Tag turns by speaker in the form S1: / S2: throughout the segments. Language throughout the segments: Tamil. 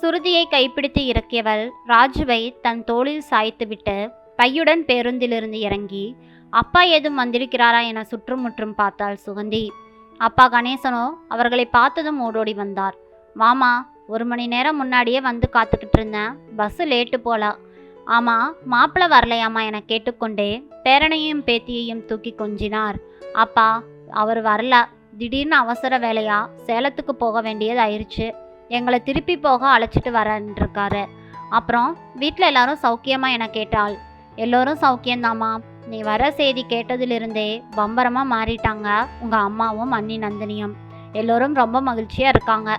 S1: சுருதியை கைப்பிடித்து இறக்கியவள் ராஜுவை தன் தோளில் சாய்த்துவிட்டு பையுடன் பேருந்திலிருந்து இறங்கி அப்பா ஏதும் வந்திருக்கிறாரா என சுற்றுமுற்றும் பார்த்தாள் சுகந்தி. அப்பா கணேசனோ அவர்களை பார்த்ததும் ஓடோடி வந்தார். மாமா ஒரு மணி நேரம் முன்னாடியே வந்து காத்துக்கிட்டு இருந்தேன். பஸ்ஸு லேட்டு போலா. ஆமா மாப்பிள்ளை வரலையாமா என கேட்டுக்கொண்டே பேரனையும் பேத்தியையும் தூக்கி கொஞ்சினார். அப்பா அவர் வரல. திடீர்னு அவசர வேலையா? சேலத்துக்கு போக வேண்டியது ஆயிடுச்சு எங்களை திருப்பி போக அழைச்சிட்டு வரேன்ருக்காரு அப்புறம் வீட்டில் எல்லாரும் சௌக்கியமா என கேட்டாள். எல்லோரும் சௌக்கியந்தாமா நீ வர செய்தி கேட்டதிலிருந்தே பம்பரமாக மாறிட்டாங்க உங்கள் அம்மாவும் அண்ணி நந்தினியும். எல்லோரும் ரொம்ப மகிழ்ச்சியாக இருக்காங்க.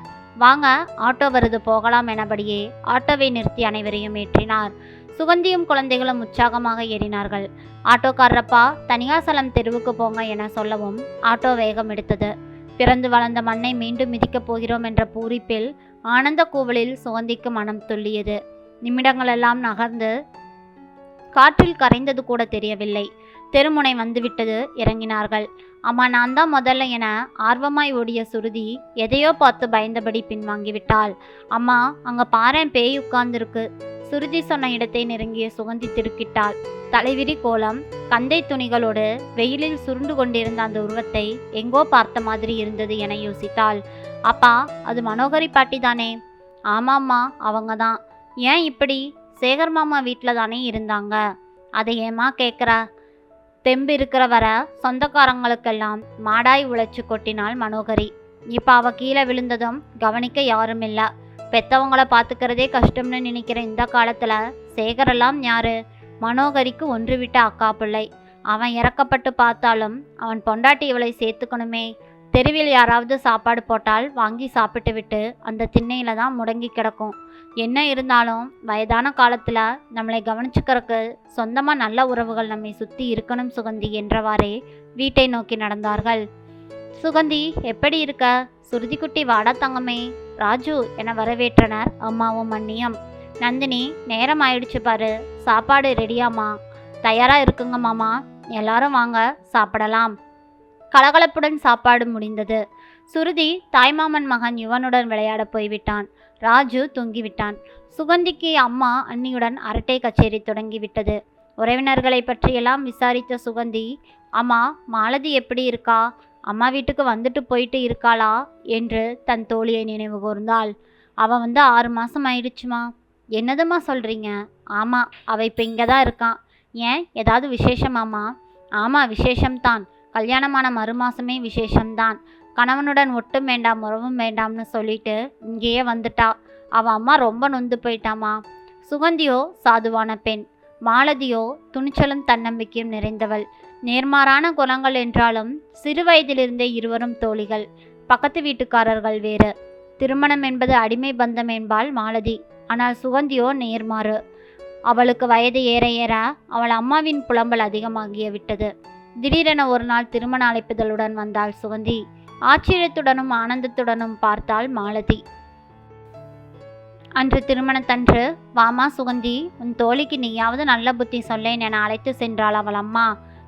S1: வாங்க ஆட்டோ வருது போகலாம் எனபடியே ஆட்டோவை நிறுத்தி அனைவரையும் ஏற்றினார். சுகந்தியும் குழந்தைகளும் உற்சாகமாக ஏறினார்கள். ஆட்டோக்காரப்பா தனியாசலம் தெருவுக்கு போங்க என சொல்லவும் ஆட்டோ வேகம் எடுத்தது. பிறந்து வளர்ந்த மண்ணை மீண்டும் மிதிக்கப் போகிறோம் என்ற பூரிப்பில் ஆனந்த கூவலில் சுகந்திக்கு மனம் துள்ளியது. நிமிடங்களெல்லாம் நகர்ந்து காற்றில் கரைந்தது கூட தெரியவில்லை. தெருமுனை வந்துவிட்டது இறங்கினார்கள். அம்மா நான் தான் முதல்ல என ஆர்வமாய் ஓடிய சுருதி எதையோ பார்த்து பயந்தபடி பின்வாங்கிவிட்டாள். அம்மா அங்கே பாரேன் பேய் உட்கார்ந்துருக்கு. சுருதி சொன்ன இடத்தை நெருங்கிய சுகந்தி திருக்கிட்டாள். தலைவிரி கோலம் கந்தை துணிகளோடு வெயிலில் சுருண்டு கொண்டிருந்த அந்த உருவத்தை எங்கோ பார்த்த மாதிரி இருந்தது என யோசித்தாள். அப்பா அது மனோகரி பாட்டி தானே? ஆமாம்மா அவங்க தான். ஏன் இப்படி? சேகர் மாமா வீட்டில் தானே இருந்தாங்க. அதை ஏமா கேட்குற தெம்பு இருக்கிற வர சொந்தக்காரங்களுக்கெல்லாம் மாடாய் உழைச்சி கொட்டினாள் மனோகரி. இப்போ அவ கீழே விழுந்ததும் கவனிக்க யாரும் இல்லை பெத்தவங்கள பார்த்துக்கிறதே கஷ்டம்னு நினைக்கிற இந்த காலத்தில் சேகரெல்லாம் யாரு? மனோகரிக்கு ஒன்று விட்ட அக்கா பிள்ளை. அவன் இறக்கப்பட்டு பார்த்தாலும் அவன் பொண்டாட்டி இவளை சேர்த்துக்கணுமே. தெருவில் யாராவது சாப்பாடு போட்டால் வாங்கி சாப்பிட்டு விட்டு அந்த திண்ணையில் தான் முடங்கி கிடக்கும். என்ன இருந்தாலும் வயதான காலத்தில் நம்மளை கவனிச்சுக்கிறதுக்கு சொந்தமாக நல்ல உறவுகள் நம்மை சுற்றி இருக்கணும் சுகந்தி என்றவாறே வீட்டை நோக்கி நடந்தார்கள். சுகந்தி எப்படி இருக்க? சுருதிக்குட்டி வாடா தங்கமே. ராஜு என வரவேற்றனர் அம்மாவும் அண்ணியும். நந்தினி நேரம் ஆயிடுச்சு பாரு. சாப்பாடு ரெடியாம்மா. தயாராக இருக்குங்க மாமா. எல்லாரும் வாங்க சாப்பிடலாம். கலகலப்புடன் சாப்பாடு முடிந்தது. சுருதி தாய்மாமன் மகன் யுவனுடன் விளையாட போய்விட்டான். ராஜு தூங்கிவிட்டான். சுகந்திக்கு அம்மா அண்ணியுடன் அரட்டை கச்சேரி தொடங்கிவிட்டது. உறவினர்களை பற்றியெல்லாம் விசாரித்த சுகந்தி அம்மா மாலதி எப்படி இருக்கா? அம்மா வீட்டுக்கு வந்துட்டு போயிட்டு இருக்காளா? என்று தன் தோழியை நினைவு கூர்ந்தாள். அவன் வந்து ஆறு மாதம் ஆயிடுச்சுமா. என்னதும்மா சொல்கிறீங்க ஆமாம் அவள் இப்போ இங்கே தான் இருக்கான் ஏன்? ஏதாவது விசேஷமாம்மா? ஆமாம் விசேஷம்தான். கல்யாணமான மறுமாசமே விசேஷம்தான். கணவனுடன் ஒட்டும் வேண்டாம் உறவும் வேண்டாம்னு சொல்லிட்டு இங்கேயே வந்துட்டா. அவள் அம்மா ரொம்ப நொந்து போயிட்டாமா. சுகந்தியோ சாதுவான பெண். மாலதியோ துணிச்சலும் தன்னம்பிக்கையும் நிறைந்தவள். நேர்மாறான குணங்கள் என்றாலும் சிறு வயதிலிருந்தே இருவரும் தோழிகள். பக்கத்து வீட்டுக்காரர்கள் வேறு. திருமணம் என்பது அடிமை பந்தம் என்பாள் மாலதி. ஆனால் சுகந்தியோ நேர்மாறு. அவளுக்கு வயது ஏற ஏற அவள் அம்மாவின் புலம்பல் அதிகமாகிய விட்டது. திடீரென ஒரு நாள் திருமண அழைப்புதலுடன் வந்தாள் சுகந்தி. ஆச்சரியத்துடனும் ஆனந்தத்துடனும் பார்த்தாள் மாலதி. அன்று திருமணத்தன்று வாமா சுகந்தி. உன் தோழிக்கு நீயாவது நல்ல புத்தி சொல்லேன் என அழைத்து சென்றாள் அவள் அம்மா.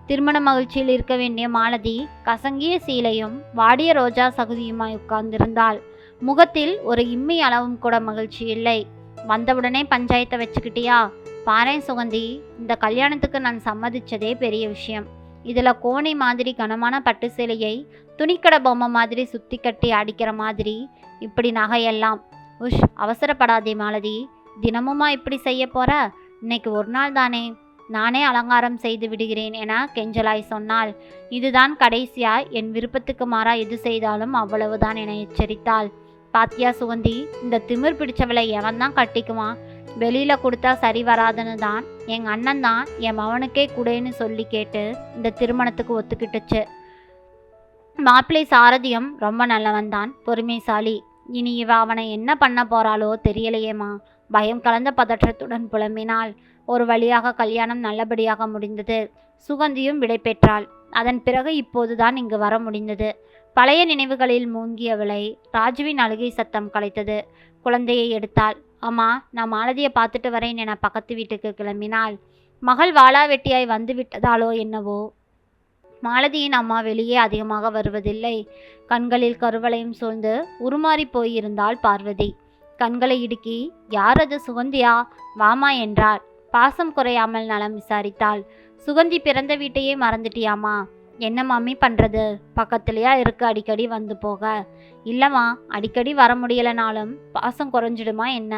S1: திருமண மகிழ்ச்சியில் இருக்க வேண்டிய மாலதி கசங்கிய சீலையும் வாடிய ரோஜா சகுதியுமாய் உட்கார்ந்திருந்தாள். முகத்தில் ஒரு இம்மி அளவும் கூட மகிழ்ச்சி இல்லை. வந்தவுடனே பஞ்சாயத்தை வச்சுக்கிட்டியா? பாரேன் சுகந்தி இந்த கல்யாணத்துக்கு நான் சம்மதிச்சதே பெரிய விஷயம். இதில் கோணி மாதிரி கனமான பட்டு சேலையை துணிக்கடை பொம்மை மாதிரி சுத்தி கட்டி அடிக்கிற மாதிரி இப்படி நகையெல்லாம். உஷ் அவசரப்படாதே மாலதி. தினமுமா இப்படி செய்ய போற? இன்னைக்கு ஒரு நாள் தானே. நானே அலங்காரம் செய்து விடுகிறேன் என கெஞ்சலாய் சொன்னாள். இதுதான் கடைசியா என் விருப்பத்துக்கு மாறா எது செய்தாலும் அவ்வளவுதான் என எச்சரித்தாள். பாத்தியா சுகந்தி இந்த திமிர் பிடிச்சவளை எவன் தான் கட்டிக்குவான்? வெளியில கொடுத்தா சரி வராதுன்னு தான். எங்க அண்ணன் தான் என் மவனுக்கே குடேன்னு சொல்லி கேட்டு இந்த திருமணத்துக்கு ஒத்துக்கிட்டுச்சு. மாப்பிள்ளை சாரதியும் ரொம்ப நல்லவன் தான் பொறுமைசாலி. இனி இவ அவனை என்ன பண்ண போறாளோ தெரியலையேம்மா. பயம் கலந்த பதற்றத்துடன் புலம்பினாள். ஒரு வழியாக கல்யாணம் நல்லபடியாக முடிந்தது. சுகந்தியும் விடை பெற்றாள். அதன் பிறகு இப்போதுதான் இங்கு வர முடிந்தது. பழைய நினைவுகளில் மூங்கியவளை ராஜுவின் அழுகை சத்தம் கலைத்தது. குழந்தையை எடுத்தாள். அம்மா நான் மாலதியை பார்த்துட்டு வரேன் என பக்கத்து வீட்டுக்கு கிளம்பினாள். மகள் வாளாவெட்டியாய் வந்து விட்டதாலோ என்னவோ. மாலதியின் அம்மா வெளியே அதிகமாக வருவதில்லை. கண்களில் கருவளையும் சூழ்ந்து உருமாறி போயிருந்தாள் பார்வதி. கண்களை இடுக்கி யார் அது சுகந்தியா? வாமா என்றார் பாசம் குறையாமல் நலம் விசாரித்தாள். சுகந்தி பிறந்த வீட்டையே மறந்துட்டியாமா என்ன மம்மி பண்ணுறது பக்கத்துலையா இருக்கு அடிக்கடி வந்து போக. இல்லைம்மா அடிக்கடி வர முடியலனாலும் பாசம் குறைஞ்சிடுமா என்ன?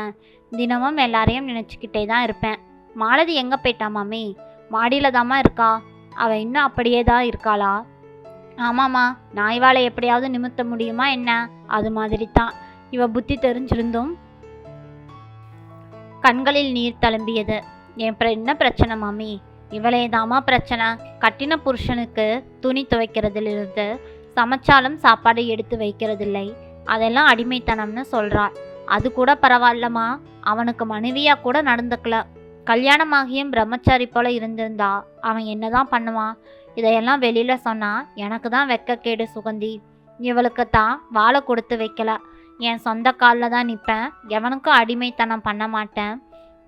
S1: தினமும் எல்லாரையும் நினச்சிக்கிட்டே தான் இருப்பேன். மாலதி எங்கே போயிட்டா மாமி? மாடியில் தாம்மா இருக்கா? அவள் இன்னும் அப்படியே தான் இருக்காளா? ஆமாம்மா நாய்வாலை எப்படியாவது நிமித்த முடியுமா என்ன? அது மாதிரி தான் இவ புத்தி தெரிஞ்சிருந்தும் கண்களில் நீர் தழும்பியது. என் என்ன பிரச்சனை மாமி? இவளே தாமா பிரச்சனை. கட்டின புருஷனுக்கு துணி துவைக்கிறதிலிருந்து சமைச்சாலும் சாப்பாடு எடுத்து வைக்கிறதில்லை. அதெல்லாம் அடிமைத்தனம்னு சொல்கிறாள் அது கூட பரவாயில்லம்மா. அவனுக்கு மனைவியாக கூட நடந்துக்கல. கல்யாணமாகியும் பிரம்மச்சாரி போல இருந்திருந்தா அவன் என்னதான் பண்ணுவான்? இதையெல்லாம் வெளியில் சொன்னால் எனக்கு தான் வெக்கக்கேடு சுகந்தி. இவளுக்கு தான் வாழை கொடுத்து வைக்கல. என் சொந்த காலில் தான் நிற்பேன் எவனுக்கும் அடிமைத்தனம் பண்ண மாட்டேன்.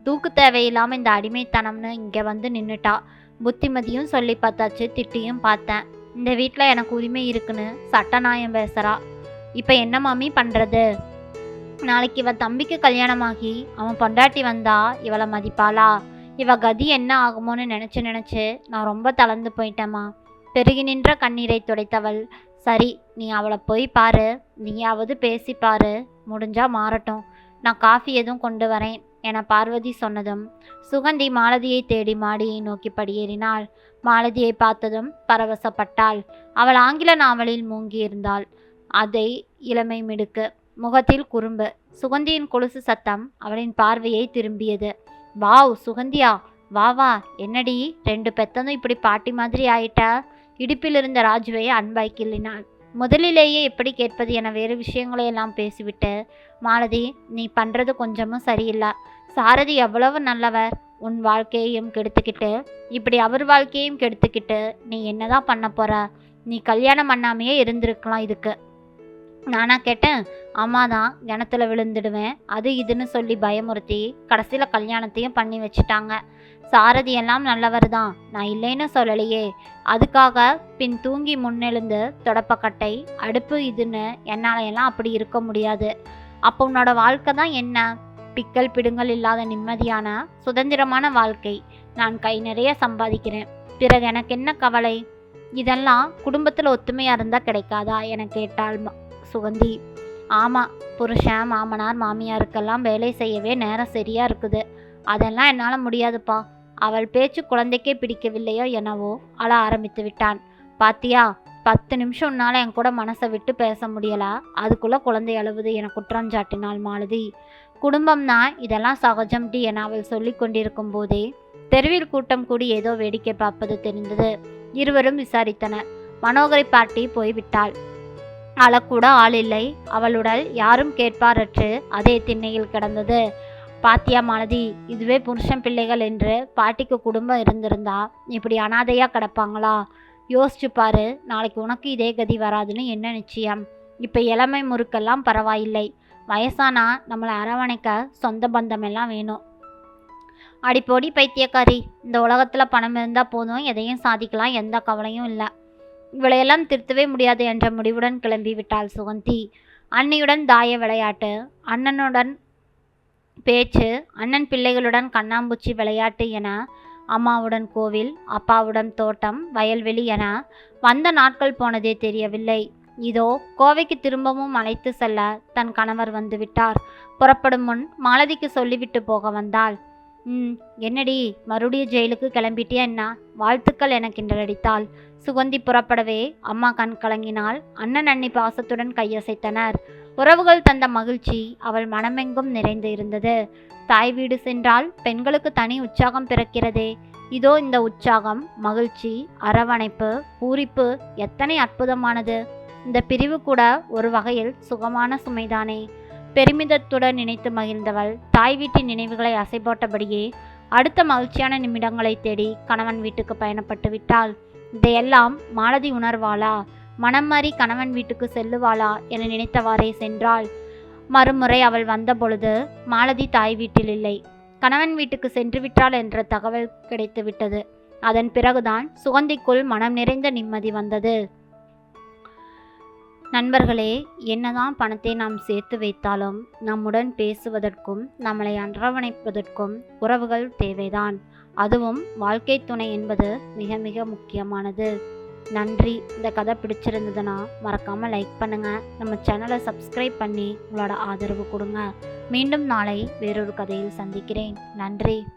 S1: தூக்கு தேவையில்லாமல் இந்த அடிமைத்தனம்னு இங்கே வந்து நின்றுட்டா புத்திமதியும் சொல்லி பார்த்தாச்சு திட்டியும் பார்த்தேன். இந்த வீட்டில் எனக்கு உரிமை இருக்குன்னு சட்டநாயம் பேசுகிறா இப்போ என்ன மாமி பண்ணுறது நாளைக்கு இவன் தம்பிக்கு கல்யாணமாகி அவன் பொண்டாட்டி வந்தா இவளை மதிப்பாளா? இவ கதி என்ன ஆகுமோன்னு நினச்சி நினச்சி நான் ரொம்ப தளர்ந்து போயிட்டேம்மா. பெருகி நின்ற கண்ணீரை துடைத்தவள். சரி நீ அவளை போய் பாரு. நீயாவது பேசி பாரு. முடிஞ்சா மாறட்டும். நான் காஃபி எதுவும் கொண்டு வரேன் என பார்வதி சொன்னதும் சுகந்தி மாலதியை தேடி மாடியை நோக்கி படியேறினாள். மாலதியை பார்த்ததும் பரவசப்பட்டாள். அவள் ஆங்கில நாவலில் மூங்கியிருந்தாள். அதை இளமை மிடுக்கு முகத்தில் குறும்பு சுகந்தியின் கொலுசு சத்தம் அவளின் பார்வையை திரும்பியது. வாவ் சுகந்தியா! வா வா! என்னடி ரெண்டு பெத்தனும் இப்படி பாட்டி மாதிரி ஆயிட்ட? இடுப்பில் இருந்த ராஜுவை அன்பாய் கிள்ளினாள். முதலிலேயே எப்படி கேட்பது என வேறு விஷயங்களையெல்லாம் பேசிவிட்டு மாலதி நீ பண்ணுறது கொஞ்சமும் சரியில்லை. சாரதி எவ்வளவு நல்லவர். உன் வாழ்க்கையையும் கெடுத்துக்கிட்டு இப்படி அவர் வாழ்க்கையையும் கெடுத்துக்கிட்டு நீ என்னதான் பண்ண போற? நீ கல்யாணம் பண்ணாமையே இருந்திருக்கலாம் இதுக்கு. நானா கேட்டேன் அம்மா தான் கிணத்துல விழுந்துடுவேன். அது இதுன்னு சொல்லி பயமுறுத்தி கடைசியில் கல்யாணத்தையும் பண்ணி வச்சுட்டாங்க. சாரதி எல்லாம் நல்லவர் தான் நான் இல்லைன்னு சொல்லலையே. அதுக்காக பின் தூங்கி முன்னெழுந்து தொடப்பக்கட்டை அடுப்பு இதுன்னு என்னால் எல்லாம் அப்படி இருக்க முடியாது. அப்போ உன்னோட வாழ்க்கை தான் என்ன? பிக்கல் பிடுங்கல் இல்லாத நிம்மதியான சுதந்திரமான வாழ்க்கை. நான் கை நிறைய சம்பாதிக்கிறேன். பிறகு எனக்கு என்ன கவலை? இதெல்லாம் குடும்பத்தில் ஒத்துமையாக இருந்தால் கிடைக்காதா? என கேட்டாள் சுகந்தி. ஆமாம் புருஷன் மாமனார் மாமியாருக்கெல்லாம் வேலை செய்யவே நேரம் சரியாக இருக்குது. அதெல்லாம் என்னால் முடியாதுப்பா. அவள் பேச்சு குழந்தைக்கே பிடிக்கவில்லையோ எனவோ அழ ஆரம்பித்து விட்டான். பாத்தியா பத்து நிமிஷம் உன்னால் என் கூட மனசை விட்டு பேச முடியலா? அதுக்குள்ளே குழந்தை அழுவுது என குற்றஞ்சாட்டினாள் மாலதி. குடும்பம்னா இதெல்லாம் சகஜம் டி என அவள் சொல்லி கொண்டிருக்கும் போதே தெருவில் கூட்டம் கூடி ஏதோ வேடிக்கை பார்ப்பது தெரிந்தது. இருவரும் விசாரித்தனர். மனோகரி பாட்டி போய்விட்டாள் அழக்கூட ஆள் இல்லை. அவளுடல் யாரும் கேட்பாரற்று அதே திண்ணையில் கிடந்தது. பாத்தியா மாலதி இதுவே புருஷன் பிள்ளைகள் என்று பாட்டிக்கு குடும்பம் இருந்திருந்தா இப்படி அனாதையாக கிடப்பாங்களா? யோசிச்சு பாரு நாளைக்கு உனக்கு இதே கதி வராதுன்னு என்ன நிச்சயம்? இப்போ இளமை முறுக்கெல்லாம் பரவாயில்லை. வயசானா நம்மளை அரவணைக்க சொந்த பந்தம் எல்லாம் வேணும் அடிப்பொடி பைத்தியக்காரி இந்த உலகத்தில் பணம் இருந்தால் போதும் எதையும் சாதிக்கலாம் எந்த கவலையும் இல்லை. இவளையெல்லாம் திருத்தவே முடியாது என்ற முடிவுடன் கிளம்பி விட்டாள் சுகந்தி. அன்னியுடன் தாய விளையாட்டு அண்ணனுடன் பேச்சு அண்ணன் பிள்ளைகளுடன் கண்ணாம்பூச்சி விளையாட்டு என அம்மாவுடன் கோவில் அப்பாவுடன் தோட்டம் வயல்வெளி என வந்த நாட்கள் போனதே தெரியவில்லை. இதோ கோவைக்கு திரும்பவும் அழைத்து செல்ல தன் கணவர் வந்துவிட்டார் புறப்படும் முன் மாலதிக்கு சொல்லிவிட்டு போக வந்தாள். ம் என்னடி மறுபடியும் ஜெயிலுக்கு கிளம்பிட்டியா என்ன? வாழ்த்துக்கள் என கிண்டலடித்தாள் சுகந்தி புறப்படவே அம்மா கண் கலங்கினால் அண்ணன் அண்ணி பாசத்துடன் கையசைத்தனர். உறவுகள் தந்த மகிழ்ச்சி அவள் மனமெங்கும் நிறைந்து இருந்தது. தாய் வீடு சென்றால் பெண்களுக்கு தனி உற்சாகம் பிறக்கிறதே. இதோ இந்த உற்சாகம் மகிழ்ச்சி அரவணைப்பு பூரிப்பு எத்தனை அற்புதமானது. இந்த பிரிவு கூட ஒரு வகையில் சுகமான சுமைதானே. பெருமிதத்துடன் நினைத்து மகிழ்ந்தவள் தாய் வீட்டின் நினைவுகளை அசைபோட்டபடியே அடுத்த மகிழ்ச்சியான நிமிடங்களை தேடி கணவன் வீட்டுக்கு பயணப்பட்டு விட்டாள். இதையெல்லாம் மாலதி உணர்வாளா? மனம் மாறி கணவன் வீட்டுக்கு செல்லுவாளா என நினைத்தவாறே சென்றாள். மறுமுறை அவள் வந்தபொழுது மாலதி தாய் வீட்டில் இல்லை. கணவன் வீட்டுக்கு சென்று விட்டாள் என்ற தகவல் கிடைத்துவிட்டது அதன் பிறகுதான் சுகந்திக்குள் மனம் நிறைந்த நிம்மதி வந்தது. நண்பர்களே என்னதான் பணத்தை நாம் சேர்த்து வைத்தாலும் நம்முடன் பேசுவதற்கும் நம்மளை அரவணைப்பதற்கும் உறவுகள் தேவைதான். அதுவும் வாழ்க்கை துணை என்பது மிக மிக முக்கியமானது. நன்றி. இந்த கதை பிடிச்சிருந்ததுன்னா மறக்காமல் லைக் பண்ணுங்கள் நம்ம சேனலை சப்ஸ்கிரைப் பண்ணி உங்களோட ஆதரவு கொடுங்க. மீண்டும் நாளை வேறொரு கதையில் சந்திக்கிறேன். நன்றி.